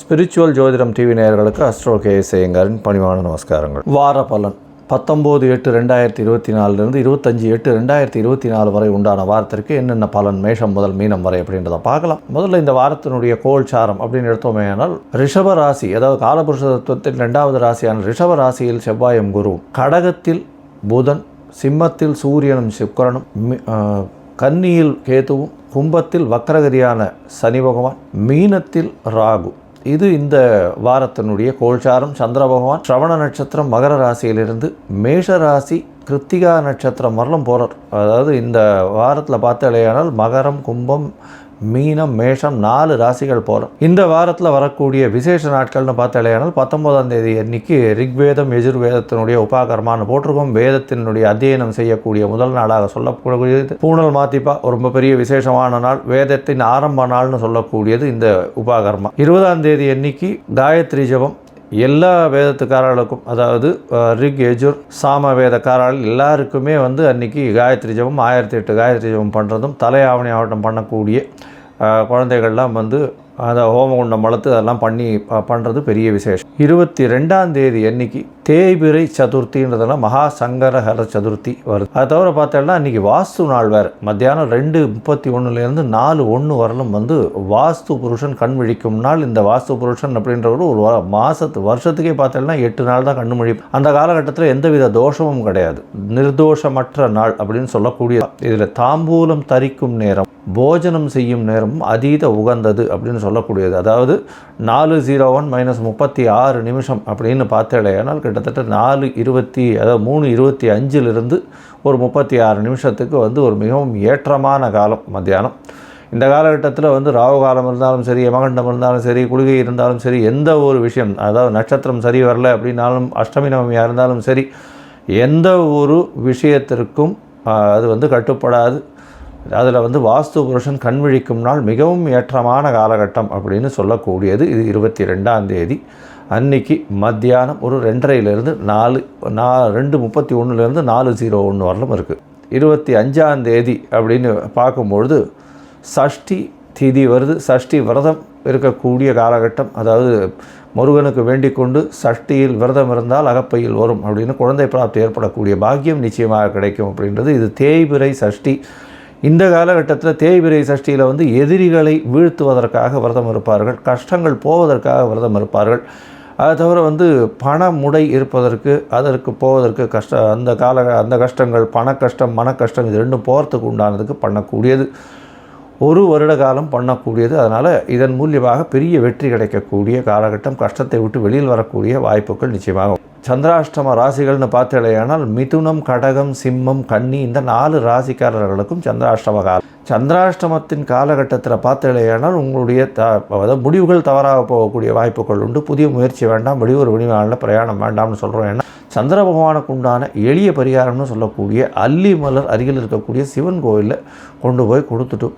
Spiritual ஜோதிடம் TV நேயர்களுக்கு astro K சேங்கரின் பணிவான நமஸ்காரங்கள். வார பலன். பத்தொம்போது எட்டு ரெண்டாயிரத்தி இருபத்தி நாலுலேருந்து இருபத்தஞ்சி எட்டு ரெண்டாயிரத்தி இருபத்தி நாலு வரை உண்டான வாரத்திற்கு என்னென்ன பலன் மேஷம் முதல் மீனம் வரை அப்படின்றத பார்க்கலாம். முதல்ல இந்த வாரத்தினுடைய கோல் சாரம் அப்படின்னு எடுத்தோமே ஆனால் ரிஷப ராசி அதாவது காலபுருஷ தத்துவத்தின் ரெண்டாவது ராசியான ரிஷப ராசியில் செவ்வாயும் குரு கடகத்தில் புதன் சிம்மத்தில் சூரியனும் சுக்கரனும் கன்னியில் கேதுவும் கும்பத்தில் வக்ரகதியான சனி பகவான் மீனத்தில் ராகு. இது இந்த வாரத்தினுடைய கோல்சாரம். சந்திர பகவான் ஸ்ரவண நட்சத்திரம் மகர ராசியிலிருந்து மேஷ ராசி கிருத்திகா நட்சத்திரம் வரலும் போகிறார் அதாவது இந்த வாரத்தில் பார்த்தாலேயானால் மகரம் கும்பம் மீனம் மேஷம் நாலு ராசிகள் போகிறோம் இந்த வாரத்தில் வரக்கூடிய விசேஷ நாட்கள்னு பார்த்தாலேயானால் பத்தொன்பதாம் தேதி அன்னைக்கு ரிக்வேதம் எஜுர்வேதத்தினுடைய உபாகரமானு போட்டிருக்கோம். வேதத்தினுடைய அத்தியனம் செய்யக்கூடிய முதல் நாளாக சொல்லக்கூடியது பூனல் மாத்திப்பா ரொம்ப பெரிய விசேஷமான நாள். வேதத்தின் ஆரம்ப நாள்னு சொல்லக்கூடியது இந்த உபாகர்மா. இருபதாம் தேதி அன்னைக்கு காயத்ரி ஜெபம் எல்லா வேதத்துக்காரர்களுக்கும் அதாவது ரிக் எஜுர் சாம வேதக்காரர்கள் எல்லாருக்குமே வந்து அன்றைக்கி காயத்ரி ஜெபம் ஆயிரத்தி எட்டு காயத்ரி ஜபம் பண்ணுறதும் தலையாவணி ஆவட்டம் பண்ணக்கூடிய குழந்தைகள்லாம் வந்து அந்த ஹோமகுண்டம் வளர்த்து அதெல்லாம் பண்ணி பண்ணுறது பெரிய விசேஷம். இருபத்தி ரெண்டாம் தேதி அன்னைக்கு தேய்பிரை சதுர்த்தின்றதெல்லாம் மகா சங்கரஹர சதுர்த்தி வருது. அதை தவிர பார்த்தோம்னா இன்றைக்கி வாஸ்து நாள் வேறு. மத்தியானம் ரெண்டு முப்பத்தி ஒன்றுலேருந்து நாலு ஒன்று வரலும் வந்து வாஸ்து புருஷன் கண் விழிக்கும் நாள். இந்த வாஸ்து புருஷன் அப்படின்றவர் ஒரு மாதத்து வருஷத்துக்கே பார்த்தோம்னா எட்டு நாள் தான் கண் முழி அந்த காலகட்டத்தில் எந்தவித தோஷமும் கிடையாது. நிர்தோஷமற்ற நாள் அப்படின்னு சொல்லக்கூடிய இதில் தாம்பூலம் தரிக்கும் நேரம் போஜனம் செய்யும் நேரமும் அதீத உகந்தது அப்படின்னு சொல்லக்கூடியது. அதாவது நாலு ஜீரோ ஒன் மைனஸ் முப்பத்தி ஆறு நிமிஷம் அப்படின்னு பார்த்தேனால் கிட்டத்தட்ட நாலு இருபத்தி அதாவது மூணு இருபத்தி அஞ்சிலிருந்து ஒரு முப்பத்தி ஆறு நிமிஷத்துக்கு வந்து ஒரு மிகவும் ஏற்றமான காலம் மத்தியானம். இந்த காலகட்டத்தில் வந்து ராகு காலம் இருந்தாலும் சரி யமகண்டம் இருந்தாலும் சரி குளிகை இருந்தாலும் சரி எந்த ஒரு விஷயம் அதாவது நட்சத்திரம் சரி வரல அப்படின்னாலும் அஷ்டமி நவமியாக இருந்தாலும் சரி எந்த ஒரு விஷயத்திற்கும் அது வந்து கட்டுப்படாது. அதில் வந்து வாஸ்து புருஷன் கண் விழிக்கும் நாள் மிகவும் ஏற்றமான காலகட்டம் அப்படின்னு சொல்லக்கூடியது. இது இருபத்தி ரெண்டாம் தேதி. அன்னைக்கு மத்தியானம் ஒரு ரெண்டரையிலேருந்து நாலு நா ரெண்டு முப்பத்தி ஒன்றுலேருந்து நாலு ஜீரோ ஒன்று வரலும் இருக்குது இருபத்தி அஞ்சாம் தேதி அப்படின்னு பார்க்கும்பொழுது சஷ்டி திதி வருது. சஷ்டி விரதம் இருக்கக்கூடிய காலகட்டம். அதாவது முருகனுக்கு வேண்டிக் கொண்டு சஷ்டியில் விரதம் இருந்தால் அகப்பையில் வரும் அப்படின்னு குழந்தை பிராப்தி ஏற்படக்கூடிய பாக்கியம் நிச்சயமாக கிடைக்கும் அப்படின்றது. இது தேய்பிரை சஷ்டி. இந்த காலகட்டத்தில் தேய்பிரை சஷ்டியில் வந்து எதிரிகளை வீழ்த்துவதற்காக விரதம் இருப்பார்கள். கஷ்டங்கள் போவதற்காக விரதம் இருப்பார்கள். அது தவிர வந்து பண முடை இருப்பதற்கு அதற்கு போவதற்கு கஷ்ட அந்த கால அந்த கஷ்டங்கள் பண கஷ்டம் மன கஷ்டம் இது ரெண்டும் போகிறதுக்கு உண்டானதுக்கு பண்ணக்கூடியது. ஒரு வருட காலம் பண்ணக்கூடியது. அதனால் இதன் மூலியமாக பெரிய வெற்றி கிடைக்கக்கூடிய காலகட்டம் கஷ்டத்தை விட்டு வெளியில் வரக்கூடிய வாய்ப்புகள் நிச்சயமாக சந்திராஷ்டம ராசிகள்னு பார்த்தலையானால் மிதுனம் கடகம் சிம்மம் கன்னி இந்த நாலு ராசிக்காரர்களுக்கும் சந்திராஷ்டம காலம் சந்திராஷ்டமத்தின் காலகட்டத்தில் பார்த்தலையானால் உங்களுடைய த அதாவது முடிவுகள் தவறாக போகக்கூடிய வாய்ப்புகள் உண்டு. புதிய முயற்சி வேண்டாம் வெளியூர் வெளிநாளில் பிரயாணம் வேண்டாம்னு சொல்கிறோம் ஏன்னா சந்திர பகவானுக்கு உண்டான எளிய பரிகாரம்னு சொல்லக்கூடிய அல்லி மலர் அருகில் இருக்கக்கூடிய சிவன் கோயிலில் கொண்டு போய் கொடுத்துட்டு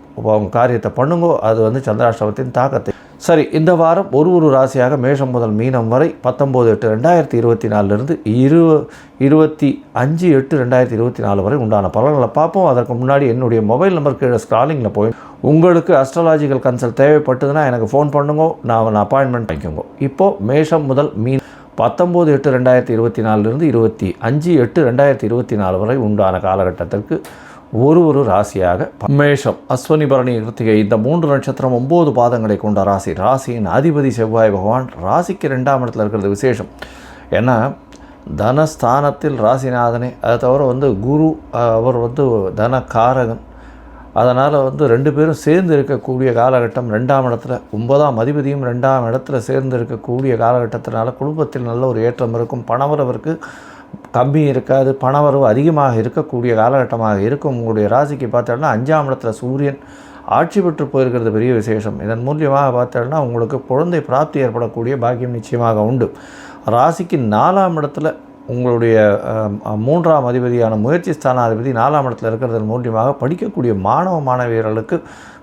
காரியத்தை பண்ணுங்கோ. அது வந்து சந்திராஷ்டமத்தின் தாக்கத்தை சரி இந்த வாரம் ஒரு ஒரு ராசியாக மேஷம் முதல் மீனம் வரை பத்தொம்போது எட்டு ரெண்டாயிரத்தி இருபத்தி நாலுலேருந்து இரு இருபத்தி அஞ்சு எட்டு ரெண்டாயிரத்தி இருபத்தி நாலு வரை உண்டான பலன்களை பார்ப்போம். அதற்கு முன்னாடி என்னுடைய மொபைல் நம்பர் கீழே ஸ்க்ராலிங்கில் போய் உங்களுக்கு அஸ்ட்ராலாஜிக்கல் கன்சல்ட் தேவைப்பட்டதுன்னா எனக்கு ஃபோன் பண்ணுங்க. நான் அப்பாயின்மெண்ட் வாங்கிக்கோங்க இப்போது மேஷம் முதல் மீன் பத்தொம்போது எட்டு ரெண்டாயிரத்தி இருபத்தி நாலுலேருந்து இருபத்தி அஞ்சு எட்டு ரெண்டாயிரத்தி இருபத்தி நாலு வரை உண்டான காலகட்டத்திற்கு ஒரு ஒரு ராசியாக மேஷம் அஸ்வனி பரணி கிருத்திகை இந்த மூன்று நட்சத்திரம் ஒம்பது பாதங்களை கொண்ட ராசி. ராசியின் அதிபதி செவ்வாய் பகவான் ராசிக்கு ரெண்டாம் இடத்துல இருக்கிறது விசேஷம். ஏன்னா தனஸ்தானத்தில் ராசிநாதனே. அதை தவிர வந்து குரு அவர் வந்து தனகாரகன் அதனால் வந்து ரெண்டு பேரும் சேர்ந்து இருக்கக்கூடிய காலகட்டம் ரெண்டாம் இடத்துல ஒன்பதாம் அதிபதியும் ரெண்டாம் இடத்துல சேர்ந்து இருக்கக்கூடிய காலகட்டத்தினால குடும்பத்தில் நல்ல ஒரு ஏற்றம் இருக்கும். பணவரவருக்கு கம்மி இருக்காது பணவரவு அதிகமாக இருக்கக்கூடிய காலகட்டமாக இருக்கும். உங்களுடைய ராசிக்கு பார்த்தோம்னா அஞ்சாம் இடத்துல சூரியன் ஆட்சி பெற்று போயிருக்கிறது பெரிய விசேஷம். இதன் மூலியமாக பார்த்தோம்னா உங்களுக்கு குழந்தை பிராப்தி ஏற்படக்கூடிய பாக்கியம் நிச்சயமாக உண்டு. ராசிக்கு நாலாம் இடத்துல உங்களுடைய மூன்றாம் அதிபதியான முயற்சி ஸ்தானாதிபதி நாலாம் இடத்துல இருக்கிறதன் மூலியமாக படிக்கக்கூடிய மாணவ மாணவியர்களுக்கு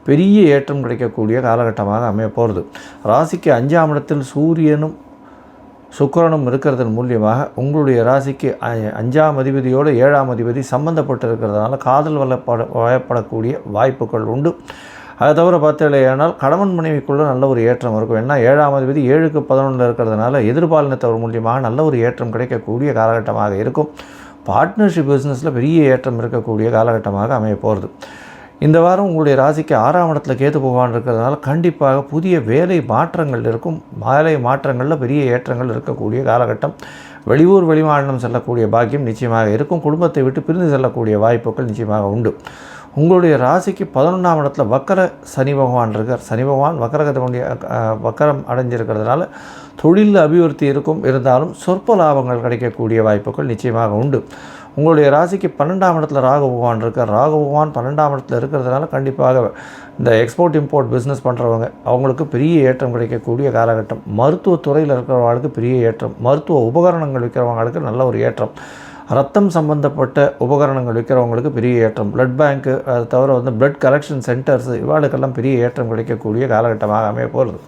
பெரிய ஏற்றம் கிடைக்கக்கூடிய காலகட்டமாக அமைய போகிறது ராசிக்கு அஞ்சாம் இடத்தில் சூரியனும் சுக்கரனும் இருக்கிறதன் மூலியமாக உங்களுடைய ராசிக்கு அஞ்சாம் அதிபதியோடு ஏழாம் அதிபதி சம்பந்தப்பட்டு இருக்கிறதுனால காதல் வளப்பட வயப்படக்கூடிய வாய்ப்புகள் உண்டு. அதை தவிர பார்த்தீங்களேயானால் கணவன் மனைவிக்குள்ளே நல்ல ஒரு ஏற்றம் இருக்கும். ஏன்னா ஏழாம் அதிபதி ஏழுக்கு பதினொன்றில் இருக்கிறதுனால எதிர்பாலினத்தவர் மூலியமாக நல்ல ஒரு ஏற்றம் கிடைக்கக்கூடிய காலகட்டமாக இருக்கும். பார்ட்னர்ஷிப் பிஸ்னஸில் பெரிய ஏற்றம் இருக்கக்கூடிய காலகட்டமாக அமைய போகிறது இந்த வாரம் உங்களுடைய ராசிக்கு ஆறாம் இடத்துல கேது பகவான் இருக்கிறதுனால கண்டிப்பாக புதிய வேலை மாற்றங்கள் இருக்கும். வேலை மாற்றங்களில் பெரிய ஏற்றங்கள் இருக்கக்கூடிய காலகட்டம். வெளியூர் வெளிமாநிலம் செல்லக்கூடிய பாக்கியம் நிச்சயமாக இருக்கும். குடும்பத்தை விட்டு பிரிந்து செல்லக்கூடிய வாய்ப்புகள் நிச்சயமாக உண்டு. உங்களுடைய ராசிக்கு பதினொன்றாம் இடத்துல வக்கர சனி பகவான் இருக்கார். சனி பகவான் வக்கரகதனுடைய வக்கரம் அடைஞ்சிருக்கிறதுனால தொழில் அபிவிருத்தி இருக்கும். இருந்தாலும் சொற்ப லாபங்கள் கிடைக்கக்கூடிய வாய்ப்புகள் நிச்சயமாக உண்டு. உங்களுடைய ராசிக்கு பன்னெண்டாம் இடத்துல ராகு பகவான் இருக்கார் ராகு பகவான் பன்னெண்டாம் இடத்துல இருக்கிறதுனால கண்டிப்பாக இந்த எக்ஸ்போர்ட் இம்போர்ட் பிஸ்னஸ் பண்ணுறவங்க அவங்களுக்கு பெரிய ஏற்றம் கிடைக்கக்கூடிய காலகட்டம். மருத்துவத்துறையில் இருக்கிறவங்களுக்கு பெரிய ஏற்றம். மருத்துவ உபகரணங்கள் விற்கிறவங்களுக்கு நல்ல ஒரு ஏற்றம். ரத்தம் சம்பந்தப்பட்ட உபகரணங்கள் விற்கிறவங்களுக்கு பெரிய ஏற்றம். பிளட் பேங்க்கு அது தவிர வந்து பிளட் கலெக்ஷன் சென்டர்ஸ் இவாளுக்கெல்லாம் பெரிய ஏற்றம் கிடைக்கக்கூடிய காலகட்டமாக அமைய போகிறது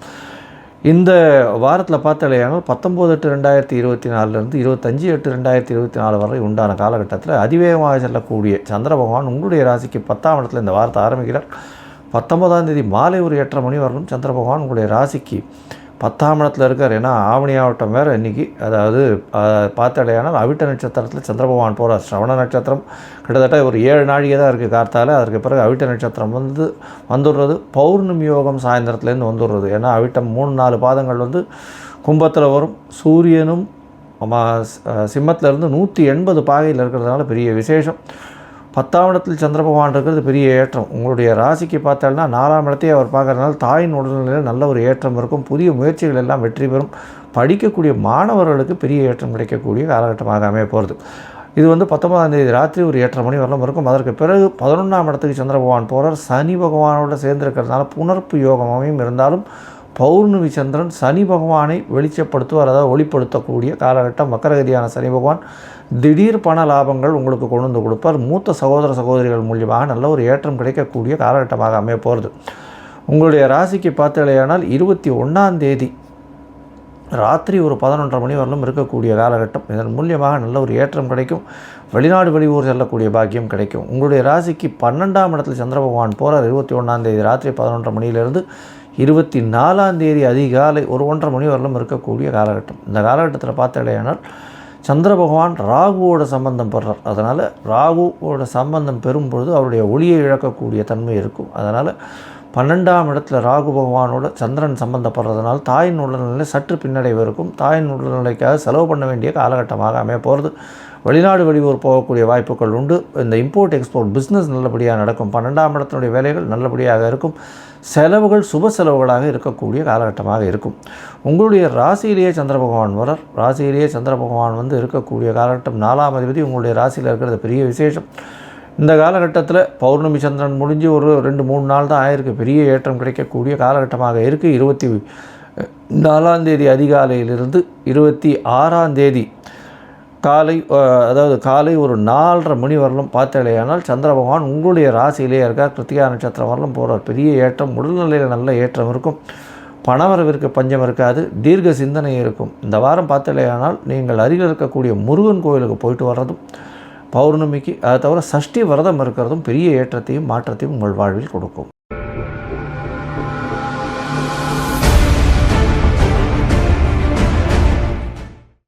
இந்த வாரத்தில் பார்த்தாலேயானால் பத்தொம்போது எட்டு ரெண்டாயிரத்தி இருபத்தி நாலுலேருந்து இருபத்தஞ்சி எட்டு ரெண்டாயிரத்தி இருபத்தி நாலு வரை உண்டான காலகட்டத்தில் அதிவேகமாக செல்லக்கூடிய சந்திர பகவான் உங்களுடைய ராசிக்கு பத்தாம் இடத்துல இந்த வாரத்தை ஆரம்பிக்கிறார். பத்தொன்பதாம் தேதி மாலை ஒரு எட்டரை மணி வரலும் சந்திர பகவான் உங்களுடைய ராசிக்கு பத்தாம் இடத்துல இருக்கார். ஏன்னா ஆவணி ஆவட்டம் வேறு இன்றைக்கி அதாவது பார்த்தாலேயானால் அவிட்ட நட்சத்திரத்தில் சந்திரபகவான் போகிறார் ஸ்ரவண நட்சத்திரம் கிட்டத்தட்ட ஒரு ஏழு நாழிகை தான் இருக்குது கார்த்தால். அதற்கு பிறகு அவிட்ட நட்சத்திரம் வந்து வந்துடுறது. பௌர்ணமி யோகம் சாயந்தரத்துலேருந்து வந்துடுறது. ஏன்னா அவிட்டம் மூணு நாலு பாதங்கள் வந்து கும்பத்தில் வரும். சூரியனும் சிம்மத்திலேருந்து நூற்றி எண்பது பாகையில் இருக்கிறதுனால பெரிய விசேஷம். பத்தாம் இடத்தில் சந்திர பகவான் இருக்கிறது பெரிய ஏற்றம். உங்களுடைய ராசிக்கு பார்த்தால்னா நாலாம் இடத்தையே அவர் பார்க்கறதுனால தாயின் உடல்நிலையில் நல்ல ஒரு ஏற்றம் இருக்கும். புதிய முயற்சிகள் எல்லாம் வெற்றி பெறும். படிக்கக்கூடிய மாணவர்களுக்கு பெரிய ஏற்றம் கிடைக்கக்கூடிய காலகட்டமாக அமைய போகிறது இது வந்து பத்தொன்பதாம் தேதி ராத்திரி ஒரு எட்டரை மணி வரலாம் இருக்கும். அதற்கு பிறகு பதினொன்றாம் இடத்துக்கு சந்திர பகவான் போகிறார் சனி பகவானோட சேர்ந்திருக்கிறதுனால புனர்ப்பு யோகமாகவும் இருந்தாலும் பௌர்ணமி சந்திரன் சனி பகவானை வெளிச்சப்படுத்துவார். அதாவது ஒளிப்படுத்தக்கூடிய காலகட்டம். மக்கரகதியான சனி பகவான் திடீர் பண லாபங்கள் உங்களுக்கு கொண்டு வந்து கொடுப்பார். மூத்த சகோதர சகோதரிகள் மூலியமாக நல்ல ஒரு ஏற்றம் கிடைக்கக்கூடிய காலகட்டமாக அமைய போகிறது உங்களுடைய ராசிக்கு பார்த்தலையானால் இருபத்தி ஒன்றாம் தேதி ராத்திரி ஒரு பதினொன்றரை மணி வரலும் இருக்கக்கூடிய காலகட்டம். இதன் மூலியமாக நல்ல ஒரு ஏற்றம் கிடைக்கும். வெளிநாடு வெளியூர் செல்லக்கூடிய பாக்கியம் கிடைக்கும். உங்களுடைய ராசிக்கு பன்னெண்டாம் இடத்துல சந்திர பகவான் போகிறார் இருபத்தி ஒன்றாம் தேதி ராத்திரி பதினொன்றரை மணியிலிருந்து இருபத்தி நாலாம் தேதி அதிகாலை ஒரு ஒன்றரை மணி வரலும் இருக்கக்கூடிய காலகட்டம். இந்த காலகட்டத்தில் பார்த்தடையானால் சந்திர பகவான் ராகுவோட சம்பந்தம் பெறார் அதனால் ராகுவோட சம்பந்தம் பெறும் பொழுது அவருடைய ஒளியை இழக்கக்கூடிய தன்மை இருக்கும். அதனால் பன்னெண்டாம் இடத்துல ராகு பகவானோட சந்திரன் சம்பந்தப்படுறதுனால தாயின் உடல்நிலை சற்று பின்னடைவு இருக்கும். தாயின் உடல்நிலைக்காக செலவு பண்ண வேண்டிய காலகட்டமாக அமைய போகிறது வெளிநாடு வெளியூர் போகக்கூடிய வாய்ப்புகள் உண்டு. இந்த இம்போர்ட் எக்ஸ்போர்ட் பிஸ்னஸ் நல்லபடியாக நடக்கும். பன்னெண்டாம் இடத்தினுடைய வேலைகள் நல்லபடியாக இருக்கும். செலவுகள் சுப செலவுகளாக இருக்கக்கூடிய காலகட்டமாக இருக்கும். உங்களுடைய ராசியிலேயே சந்திர பகவான் வரார் ராசியிலேயே சந்திர பகவான் வந்து இருக்கக்கூடிய காலகட்டம் நாலாம் அதிபதி உங்களுடைய ராசியில் இருக்கிறது பெரிய விசேஷம். இந்த காலகட்டத்தில் பௌர்ணமி சந்திரன் முடிஞ்சு ஒரு ரெண்டு மூணு நாள் தான் ஆயிருக்கு. பெரிய ஏற்றம் கிடைக்கக்கூடிய காலகட்டமாக இருக்குது இருபத்தி நாலாம் தேதி அதிகாலையிலிருந்து இருபத்தி ஆறாம் தேதி காலை அதாவது காலை ஒரு நாலரை மணி வரலும் பார்த்தாலேயானால் சந்திர பகவான் உங்களுடைய ராசியிலே இருக்கார் கிருத்திகா நட்சத்திரம் வரலும் போகிறார் பெரிய ஏற்றம் உடல்நிலையில் நல்ல ஏற்றம் இருக்கும். பணவரவிற்கு பஞ்சம் இருக்காது. தீர்க்க சிந்தனை இருக்கும். இந்த வாரம் பார்த்தாலேயானால் நீங்கள் அருகில் இருக்கக்கூடிய முருகன் கோயிலுக்கு போயிட்டு வர்றதும் பௌர்ணமிக்கு அதை தவிர சஷ்டி விரதம் இருக்கிறதும் பெரிய ஏற்றத்தையும் மாற்றத்தையும் உங்கள் வாழ்வில் கொடுக்கும்.